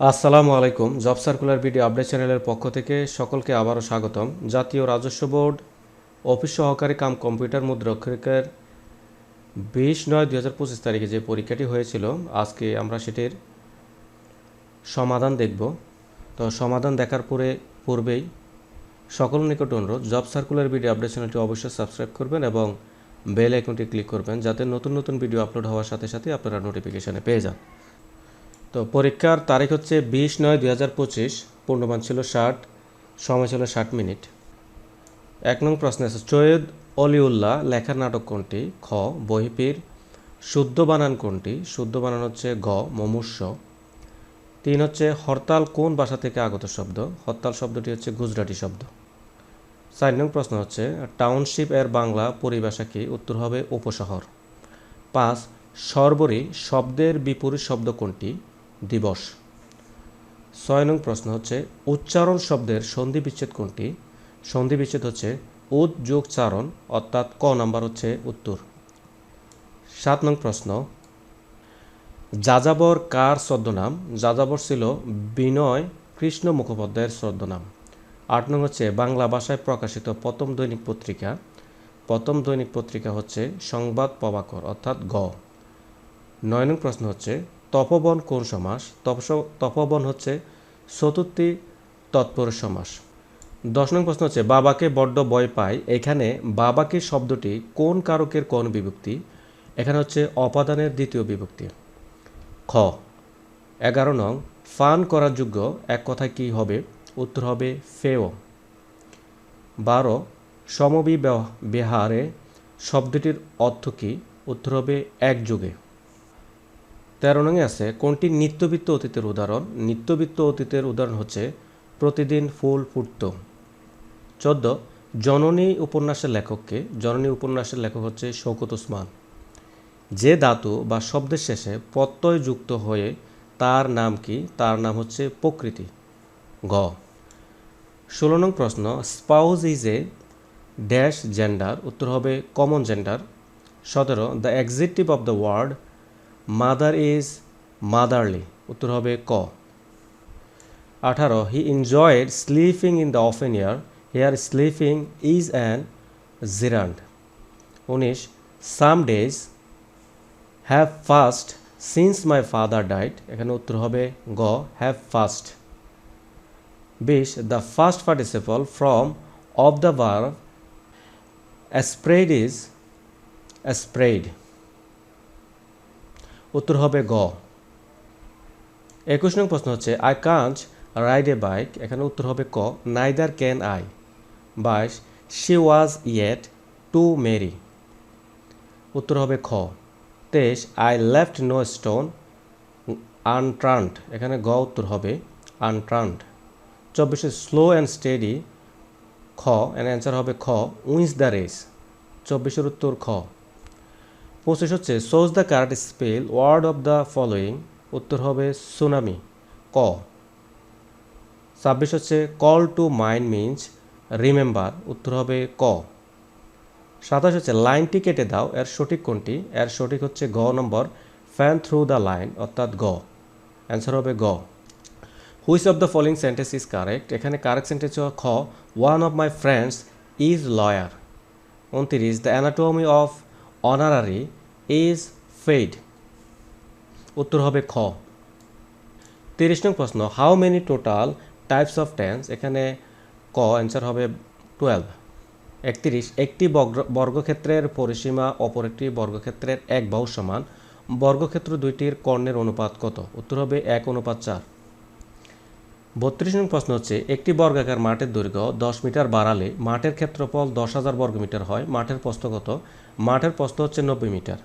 আসসালামু আলাইকুম, job circular video update চ্যানেলের পক্ষ থেকে সকলকে আবারও স্বাগতম। জাতীয় রাজস্ব বোর্ড অফিস সহকারী কাম কম্পিউটার মুদ্রক্ষরিকের বিশ নয় দুই হাজার পঁচিশ তারিখে যে পরীক্ষাটি হয়েছিল, আজকে আমরা সেটির সমাধান দেখব। তো সমাধান দেখার পরে পূর্বেই সকল নিকট অনুরোধ, জব সার্কুলার ভিডিও আপডেট চ্যানেলটি অবশ্যই সাবস্ক্রাইব করবেন এবং বেল আইকনটি ক্লিক করবেন, যাতে নতুন নতুন ভিডিও আপলোড হওয়ার সাথে সাথে আপনারা নোটিফিকেশানে পেয়ে যান। তো পরীক্ষার তারিখ হচ্ছে বিশ নয় দুই হাজার পঁচিশ, পূর্ণমান ছিল ষাট, সময় ছিল ষাট মিনিট। এক নং প্রশ্ন আছে, সৈয়দ অলিউল্লাহ লেখার নাটক কোনটি? খ, বহিপীর, শুদ্ধ বানান কোনটি? শুদ্ধ বানান হচ্ছে গ, মমূর্ষ। তিন হচ্ছে, হরতাল কোন ভাষা থেকে আগত শব্দ? হরতাল শব্দটি হচ্ছে গুজরাটি শব্দ। চার নং প্রশ্ন হচ্ছে, টাউনশিপ এর বাংলা পরিভাষা কি? উত্তর হবে উপশহর। পাঁচ, সর্বরী শব্দের বিপরীত শব্দ কোনটি? দিবস। ছয় নং প্রশ্ন হচ্ছে, উচ্চারণ শব্দের সন্ধি বিচ্ছেদ কোনটি? সন্ধি বিচ্ছেদ হচ্ছে উদ যোগ চারণ, অর্থাৎ ক নাম্বার হচ্ছে উত্তর। সাত নং প্রশ্ন, যাযাবর কার ছদ্মনাম? যাযাবর ছিল বিনয় কৃষ্ণ মুখোপাধ্যায়ের ছদ্মনাম। আট নং হচ্ছে, বাংলা ভাষায় প্রকাশিত প্রথম দৈনিক পত্রিকা। প্রথম দৈনিক পত্রিকা হচ্ছে সংবাদ প্রভাকর, অর্থাৎ গ। নয় নং প্রশ্ন হচ্ছে তপবন কোন সমাস? তপবন হচ্ছে চতুর্থী তৎপর সমাস। দশ নং প্রশ্ন হচ্ছে, বাবাকে বড্ড ভয় পায়। এখানে বাবাকে শব্দটি কোন কারকের কোন বিভক্তি? এখানে হচ্ছে অপাদানের দ্বিতীয় বিভক্তি। খ, এগারো নং, ফান করার যোগ্য এক কথা কী হবে? উত্তর হবে ফেও। বারো সমবি বিহারে শব্দটির অর্থ কী? উত্তর হবে একযোগে। তেরো নঙে আছে, কোনটি নিত্যবিত্ত অতীতের উদাহরণ? নিত্যবিত্ত অতীতের উদাহরণ হচ্ছে, প্রতিদিন ফুল ফুটত। চোদ্দ, জননী উপন্যাসের লেখককে, জননী উপন্যাসের লেখক হচ্ছে শৌকত ওসমান। যে ধাতু বা শব্দের শেষে প্রত্যয় যুক্ত হয়ে তার নাম কি? তার নাম হচ্ছে প্রকৃতি। গ, ষোলো নং প্রশ্ন spouse is a dash gender, উত্তর হবে কমন জেন্ডার। সতেরো, the adjective of the word mother is motherly, উত্তর হবে ক। আঠারো, he enjoyed sleeping in the open air here sleeping is a gerund উনিশ, some days have passed since my father died এখানে উত্তর হবে গ, হ্যাভ ফাস্ট। বিশ, the first participle form of the verb spread is spread. উত্তর হবে গ। একুশ নং প্রশ্ন হচ্ছে I can't ride a bike এখানে উত্তর হবে ক নাইদার ক্যান আই বাইশ she was yet to marry উত্তর হবে খ। তেইশ I left no stone unturned এখানে গ উত্তর হবে আনট্রান্ট চব্বিশে স্লো অ্যান্ড স্টেডি খ এর অ্যান্সার হবে খ, উইন্স দ্য রেস। চব্বিশের উত্তর খ। পঁচিশ হচ্ছে choose the correct spell word of the following উত্তর হবে সুনামি ক। ছাব্বিশ হচ্ছে call to mind means remember উত্তর হবে, ক। সাতাশ হচ্ছে লাইনটি কেটে দাও এর সঠিক কোনটি? এর সঠিক হচ্ছে, গ নম্বর ফ্যান থ্রু দ্য লাইন অর্থাৎ গ। অ্যান্সার হবে, গ। Which of the following sentence is correct এখানে কারেক্ট সেন্টেন্স খ। One of my friends is lawyer উনত্রিশ the anatomy of honorary is paid উত্তর হবে খ। তিরিশ নং প্রশ্ন how many total types of tense এখানে ক অ্যান্সার হবে টুয়েলভ একত্রিশ, একটি বর্গক্ষেত্রের পরিসীমা অপর একটি বর্গক্ষেত্রের এক বাহু সমান। বর্গক্ষেত্র দুইটির কর্ণের অনুপাত কত? উত্তর হবে এক, অনুপাত চার। বত্রিশ নং প্রশ্ন হচ্ছে, একটি বর্গাকার মাঠের দৈর্ঘ্য দশ মিটার বাড়ালে মাঠের ক্ষেত্রফল দশ হাজার বর্গমিটার হয়, মাঠের প্রস্থ কত? মাঠের প্রস্থ হচ্ছে নব্বই মিটার।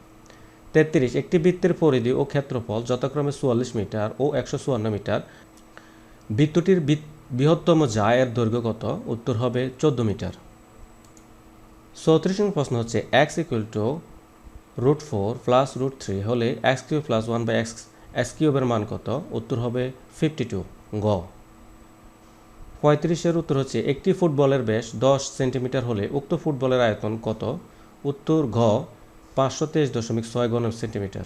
তেত্রিশ, একটি বৃত্তের পরিধি ও ক্ষেত্রফল যথাক্রমে চুয়াল্লিশ মিটার ও একশো চুয়ান্ন মিটার। বৃত্তটির বৃত- বৃহত্তম জায়ের দৈর্ঘ্য কত? উত্তর হবে চোদ্দ মিটার। চৌত্রিশ নং প্রশ্ন হচ্ছে, x equal to root four plus root three হলে x cube plus one by x x কিউবের মান কত? উত্তর হবে ফিফটি টু। গ। পঁয়ত্রিশের উত্তর হচ্ছে, একটি ফুটবলের ব্যাস দশ সেন্টিমিটার হলে উক্ত ফুটবলের আয়তন কত? উত্তর, ঘ, পাঁচশো তেইশ দশমিক ছয় গণ সেন্টিমিটার।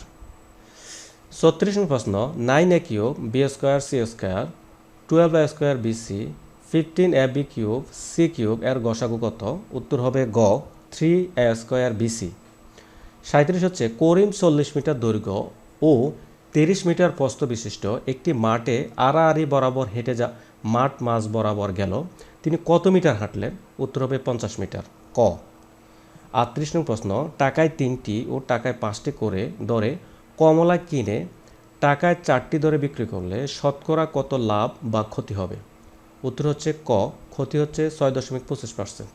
ছত্রিশ প্রশ্ন, nine a cube, b square, c square, twelve a square, b c, fifteen a b cube, c cube, এর গসাগু কত? উত্তর হবে গ three a square, b c. সাঁত্রিশ হচ্ছে, করিম চল্লিশ মিটার দৈর্ঘ্য ও তিরিশ মিটার প্রস্থ বিশিষ্ট একটি মাঠে আড়াআড়ি বরাবর হেঁটে যা, মাঠ মাঝ বরাবর গেল। তিনি কত মিটার হাঁটলেন? উত্তর হবে পঞ্চাশ মিটার। ক। আটত্রিশ নং প্রশ্ন, টাকায় তিনটি ও টাকায় পাঁচটি করে দরে কমলা কিনে টাকায় চারটি দরে বিক্রি করলে শতকরা কত লাভ বা ক্ষতি হবে? উত্তর হচ্ছে ক। ক্ষতি হচ্ছে ছয় দশমিক পঁচিশ পার্সেন্ট।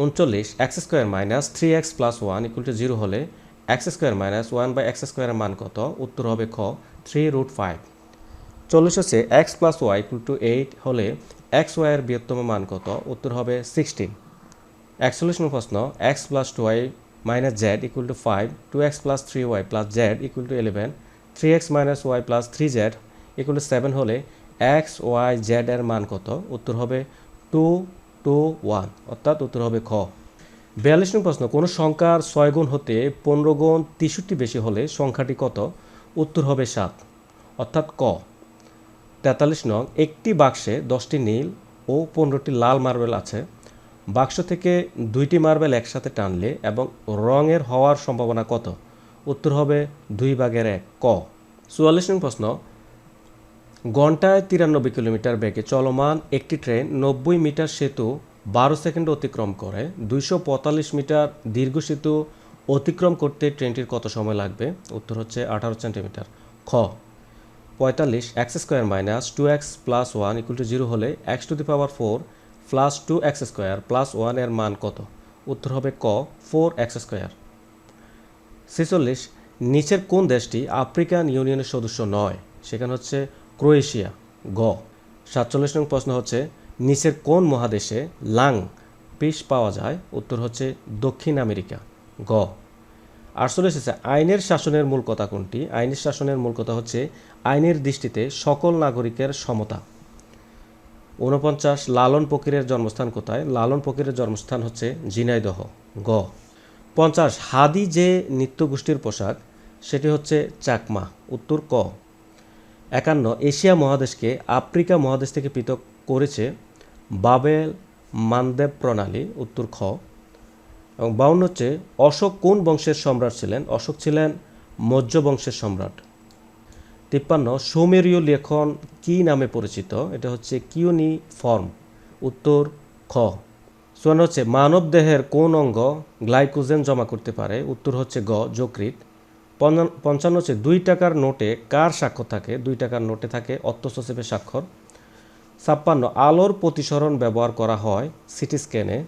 উনচল্লিশ, x square minus three x plus one equal to zero হলে x square minus one by x স্কোয়ারের মান কত? উত্তর হবে খ থ্রি রুট ফাইভ চল্লিশ হচ্ছে x plus y equal to eight হলে এক্স ওয়াইয়ের বৃহত্তম মান কত? উত্তর হবে সিক্সটিন একচল্লিশ নম্বর প্রশ্ন x plus two y minus z equal to five two x plus three y plus z equal to eleven three x minus y plus three z equal to seven হলে এক্স ওয়াই জেড এর মান কত? উত্তর হবে two two one অর্থাৎ উত্তর হবে খ। বিয়াল্লিশ নম্বর প্রশ্ন, কোনো সংখ্যার ছয় গুণ হতে পনেরো গুণ তেষট্টি বেশি হলে সংখ্যাটি কত? উত্তর হবে সাত। অর্থাৎ ক। তেতাল্লিশ নং, একটি বাক্সে দশটি নীল ও পনেরোটি লাল মার্বেল আছে। বাক্স থেকে দুইটি মার্বেল একসাথে টানলে এবং রঙের হওয়ার সম্ভাবনা কত? উত্তর হবে দুই ভাগের এক, ক। চুয়াল্লিশ নং প্রশ্ন, ঘন্টায় তিরানব্বই কিলোমিটার বেগে চলমান একটি ট্রেন নব্বই মিটার সেতু বারো সেকেন্ড অতিক্রম করে। দুইশো পঁয়তাল্লিশ মিটার দীর্ঘ সেতু অতিক্রম করতে ট্রেনটির কত সময় লাগবে? উত্তর হচ্ছে আঠারো সেন্টিমিটার। খ, পঁয়তাল্লিশ x square minus two x plus one equal to zero হলে x to the power four plus two x square plus ওয়ানের মান কত? উত্তর হবে ক, ফোর এক্স স্কোয়ার। ছেচল্লিশ, নিচের কোন দেশটি আফ্রিকান ইউনিয়নের সদস্য নয়? সেখানে হচ্ছে ক্রোয়েশিয়া। গ, সাতচল্লিশ নং প্রশ্ন হচ্ছে নিচের কোন মহাদেশে লাং পিস পাওয়া যায়? উত্তর হচ্ছে দক্ষিণ আমেরিকা। গ। আটচল্লিশ হচ্ছে আইনের শাসনের মূল কথা কোনটি? আইনের শাসনের মূল কথা হচ্ছে আইনের দৃষ্টিতে সকল নাগরিকের সমতা। ঊনপঞ্চাশ, লালন ফকিরের জন্মস্থান কোথায়? লালন ফকিরের জন্মস্থান হচ্ছে ঝিনাইদহ। গ। পঞ্চাশ, হাদি যে নৃত্যগোষ্ঠীর পোশাক, সেটি হচ্ছে চাকমা। উত্তর ক। একান্ন, এশিয়া মহাদেশকে আফ্রিকা মহাদেশ থেকে পৃথক করেছে বাবেল মানদেব প্রণালী, উত্তর খ। এবং বাউন্ন হচ্ছে, অশোক কোন বংশের সম্রাট ছিলেন? অশোক ছিলেন মৌর্য বংশের সম্রাট। তিপ্পান্ন, সুমেরীয় লেখন কি নামে পরিচিত? এটা হচ্ছে কিউনি ফর্ম উত্তর খ। চুয়ান্ন হচ্ছে, মানব দেহের কোন অঙ্গ গ্লাইকোজেন জমা করতে পারে? উত্তর হচ্ছে গ যকৃত পঞ্চান্ন হচ্ছে, দুই টাকার নোটে কার স্বাক্ষর থাকে? দুই টাকার নোটে থাকে অর্থসচিবের স্বাক্ষর। ছাপ্পান্ন, আলোর প্রতিসরণ ব্যবহার করা হয় সিটি স্ক্যানে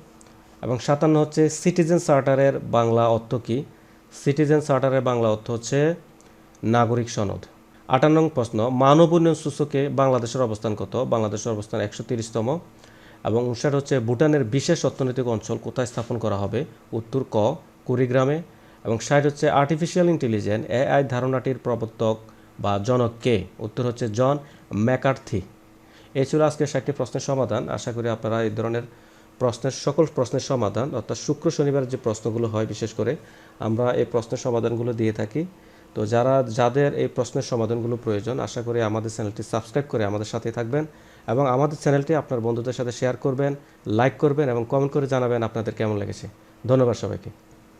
এবং সাতান্ন হচ্ছে সিটিজেন চার্টারের বাংলা অর্থ কী? সিটিজেন চার্টারের বাংলা অর্থ হচ্ছে নাগরিক সনদ। আটান্ন প্রশ্ন, মানব উন্নয়ন সূচকে বাংলাদেশের অবস্থান কত? বাংলাদেশের অবস্থান একশো তিরিশতম এবং উনষাট হচ্ছে ভুটানের বিশেষ অর্থনৈতিক অঞ্চল কোথায় স্থাপন করা হবে? উত্তর, ক, কুড়িগ্রামে এবং ষাট হচ্ছে আর্টিফিশিয়াল ইন্টেলিজেন্স এআই ধারণাটির প্রবর্তক বা জনক কে? উত্তর হচ্ছে জন ম্যাকার্থি। এই ছিল আজকের ষাটটি প্রশ্নের সমাধান। আশা করি আপনারা এই ধরনের প্রশ্নের, সকল প্রশ্নের সমাধান, অর্থাৎ শুক্র শনিবার যে প্রশ্নগুলো হয়, বিশেষ করে আমরা এই প্রশ্নের সমাধানগুলো দিয়ে থাকি। তো যারা, যাদের এই প্রশ্নের সমাধানগুলো প্রয়োজন, আশা করি আমাদের চ্যানেলটি সাবস্ক্রাইব করে আমাদের সাথে থাকবেন এবং আমাদের চ্যানেলটি আপনার বন্ধুদের সাথে শেয়ার করবেন, লাইক করবেন এবং কমেন্ট করে জানাবেন আপনাদের কেমন লেগেছে। ধন্যবাদ সবাইকে।